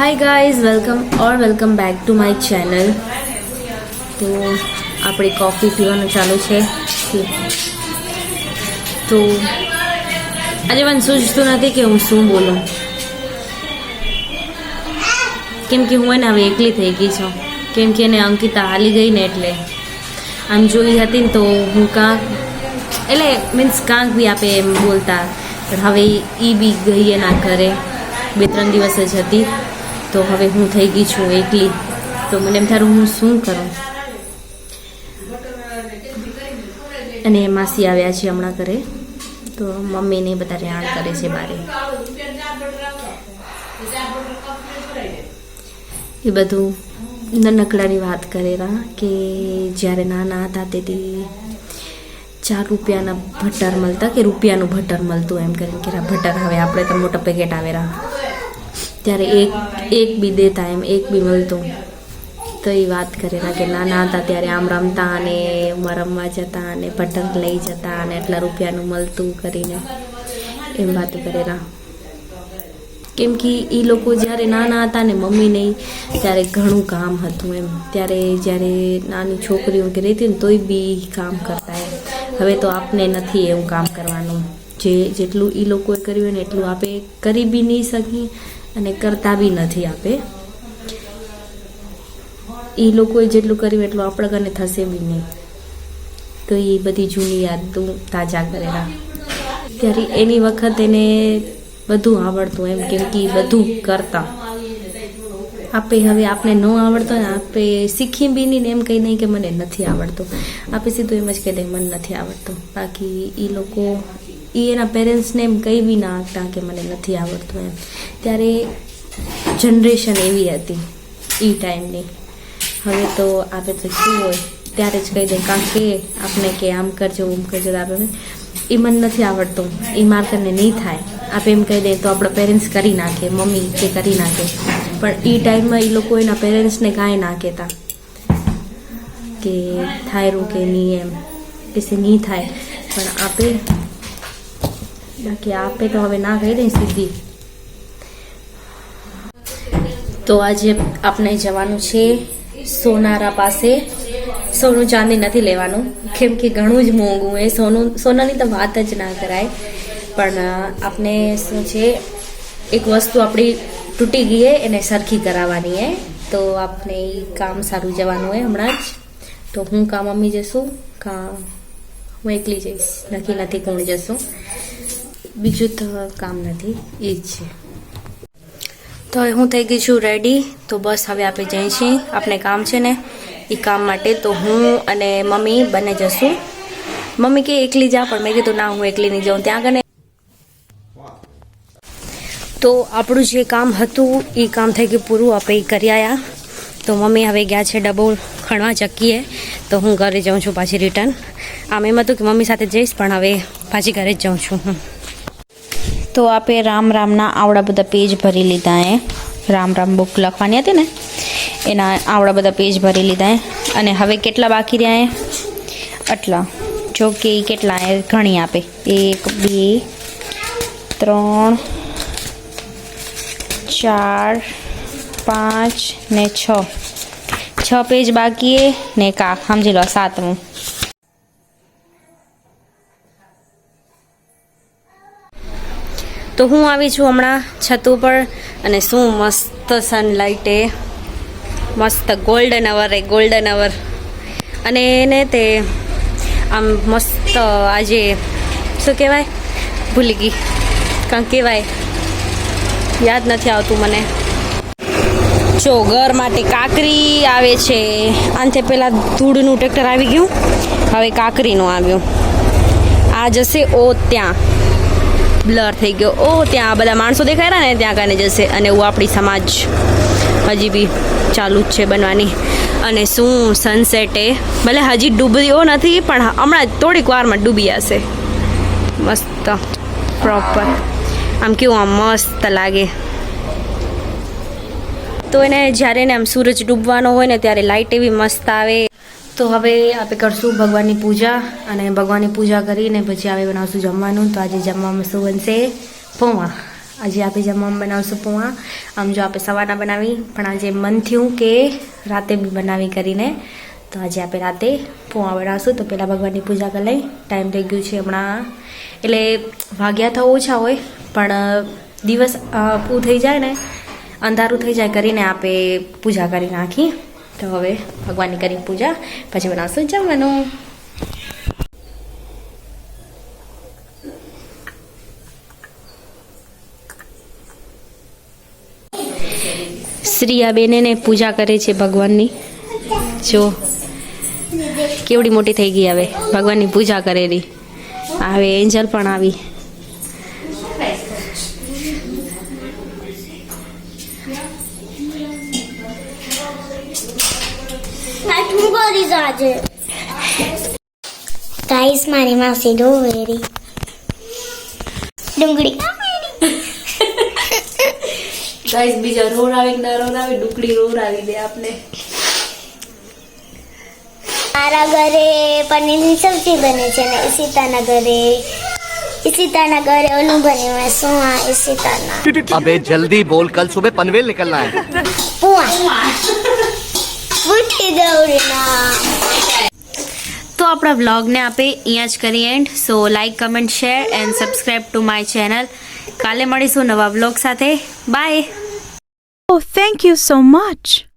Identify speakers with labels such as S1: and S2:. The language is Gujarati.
S1: Hi guys welcome or welcome back to my channel તો આપણે કોફી પીવાનું ચાલુ છે. તો આજે મને સૂચતું નથી કે હું શું બોલું. કેમ કે હું એને હવે એકલી થઈ ગઈ છું. કેમ કે એને અંકિતા હાલી ગઈ ને એટલે. આમ જોઈ હતી ને તો હું કાંક, એટલે મીન્સ કાંક બી આપે એમ બોલતા. પણ હવે એ બી ગઈ એના ઘરે. બે ત્રણ દિવસ જ હતી. તો હવે હું થઈ ગઈ છું એકલી. તો મને એમ થારું હું શું કરું? અને માસી આવ્યા છે હમણાં ઘરે. તો મમ્મીને બધા રેહાણ કરે છે બારે. એ બધું નાનકડાની વાત કરેલા કે જ્યારે નાના હતા તેથી ચાર રૂપિયાના ભટ્ટર મળતા કે રૂપિયાનું ભટ્ટર મળતું એમ કરીને કે ભટ્ટર, હવે આપણે તો મોટા પેકેટ આવેલા ત્યારે એક એક બી દેતા એમ, એક બી મળતું. તો એ વાત કરેલા કે નાના હતા ત્યારે આમ રમતા અને રમવા જતા અને પતંગ લઈ જતા અને એટલા રૂપિયાનું મળતું કરીને. એમ વાત કરેલા કેમ કે એ લોકો જ્યારે નાના હતા ને મમ્મી નહીં ત્યારે ઘણું કામ હતું એમ. ત્યારે જ્યારે નાની છોકરીઓ કે રહેતી ને તોય બી કામ કરતા એમ. હવે તો આપને નથી એવું કામ કરવાનું. જે, જેટલું એ લોકોએ કર્યું ને એટલું આપણે કરી બી નહીં શકીએ. અને કરતા બી નથી આપે. એ લોકોએ જેટલું કર્યું એટલું આપણે કને થશે બી નહીં. તો એ બધી જૂની યાદો તાજા કરેલા ત્યારે એની વખત એને બધું આવડતું એમ કેમ કે બધું કરતા. આપે હવે આપણે ન આવડતો ને આપણે શીખી બી નહીં એમ કહી નહીં કે મને નથી આવડતું. આપણે સીધું એમ જ કહી દે, મને નથી આવડતું. બાકી એ લોકો એ એના પેરેન્ટ્સને એમ કહી બી ના હતા કે મને નથી આવડતું એમ. ત્યારે જનરેશન એવી હતી એ ટાઈમની હવે તો આપણે તો શું હોય? ત્યારે જ કહી દે કાં કે આપણે કે આમ કરજો આમ કરજો આપણે એ મને નથી આવડતું. એ માર્કરને નહીં થાય. આપણે એમ કહી દઈએ તો આપણા પેરેન્ટ્સ કરી નાખે, મમ્મી કે કરી નાખે. પણ એ ટાઈમમાં એ લોકો એના પેરેન્ટ્સને કાંઈ ના કહેતા. કે થાયરું કે નહીં એમ. કે નહીં થાય. પણ આપે બાકી આપે તો હવે ના કહી દઈ સીધી. તો આજે આપણે જવાનું છે સોનારા પાસે. સોનું ચાંદી નથી લેવાનું, કેમ કે ઘણું જ મોંઘું એ સોનું, સોનાની તો વાત જ ના કરાય. પણ આપણે શું છે, એક વસ્તુ આપણી તૂટી ગઈ એને સરખી કરાવવાની હે. તો આપણે એ કામ સારું જવાનું હોય હમણાં જ. તો હું કામ મમ્મી જશું, કા, હું એકલી જઈશ. નક્કી નથી, કોણ જશું. બીજું તો કામ નથી, એ જ છે. તો હવે હું થઈ ગઈ છું રેડી તો બસ હવે આપણે જઈએ છીએ. આપણે કામ છે ને, એ કામ માટે તો હું અને મમ્મી બંને જશું. મમ્મી કે એકલી જા, પણ મેં કીધું ના, હું એકલી નહીં જાઉં. ત્યાં આગળ તો આપણું જે કામ હતું, એ કામ થઈ ગયું પૂરું. આપણે એ કરી આવ્યા તો મમ્મી હવે ગયા છે ડબ્બો ખણવા ચક્કીએ. તો હું ઘરે જાઉં છું પાછી રિટર્ન આમ એમ હતું કે મમ્મી સાથે જઈશ, પણ હવે પાછી ઘરે જ જાઉં છું. હું તો આપે રામ રામના આવડા બધા પેજ ભરી લીધા એ રામ રામ બુક લખવાની હતી ને? એના આવડા બધા પેજ ભરી લીધા અને હવે કેટલા બાકી રહ્યા એ આટલા. જો કે કેટલા એ ઘણી આપે. એક, બે, ત્રણ, ચાર, પાંચ ને છ. છ પેજ બાકી ને કા? સમજી લો, સાતમું. તો હું આવી છું હમણાં છત ઉપર અને શું મસ્ત સનલાઇટે મસ્ત ગોલ્ડન અવર એ ગોલ્ડન અવર અને એને તે આમ મસ્ત આજે, શું કહેવાય? ભૂલી ગઈ. કાં કહેવાય. યાદ નથી આવતું મને. જો, ઘર માટે કાકરી આવે છે. આનાથી પહેલાં ધૂળનું ટ્રેક્ટર આવી ગયું. હવે કાકરીનું આવ્યું. આ જશે ઓ ત્યાં. બ્લર થઈ ગયો. ઓ ત્યાં બધા માણસો દેખાયા ને ત્યાં કાને જશે. અને એવું આપણી સમાજ હજી બી ચાલુ જ છે બનવાની. અને શું સનસેટે ભલે હજી ડૂબ્યો નથી, પણ હમણાં થોડીક વારમાં ડૂબી જશે. મસ્ત. પ્રોપર આમ કેવું આમ મસ્ત લાગે. તો એને જ્યારે એને આમ સૂરજ ડૂબવાનો હોય ને ત્યારે લાઇટ એવી મસ્ત આવે. તો હવે આપણે કરશું ભગવાનની પૂજા અને ભગવાનની પૂજા કરીને પછી આપણે બનાવશું જમવાનું. તો આજે જમવામાં શું બનશે પૌવા. આજે આપણે જમવામાં બનાવશું પૌવા. આમ જો આપણે સવારના બનાવી, પણ આજે મન થયું કે રાતે બી બનાવી કરીને. તો આજે આપણે રાતે પૌવા બનાવશું. તો પહેલાં ભગવાનની પૂજા કરી લઈ. ટાઈમ થઈ ગયું છે હમણાં. એટલે વાગ્યા તો ઓછા હોય, પણ, દિવસ પૂરું થઈ જાય ને, અંધારું થઈ જાય કરીને આપણે પૂજા કરી નાખી. તો હવે ભગવાનની કરી પૂજા, પછી બનાવશું જમવાનું શ્રી આ બેને પૂજા કરે છે ભગવાનની. જો, કેવડી મોટી થઈ ગઈ હવે. ભગવાનની પૂજા કરેલી. હવે એન્જલ પણ આવી.
S2: જ આજે. ગાઈસ મારી માસી ડોવેરી ડુંગળી.
S1: ગાઈસ બીજા રોરાવે ના રોરાવે ડુંગળી રોરાવી દે આપને.
S2: મારા ઘરે પનીરની સબ્જી બને છે ને સીતાના ઘરે. સીતાના ઘરે ઓલું બન્યું હોય શું આ સીતાના.
S3: અબે જલ્દી બોલ કલ સુબહ પનવેલ નીકળના હે.
S2: પુઆ. દৌડીના
S1: તો આપણા વ્લોગને આપે અહીંયા જ કરીએ and so like comment share and subscribe to my channel કાલે મળીશું નવા વ્લોગ સાથે. Bye
S4: thank you so much much.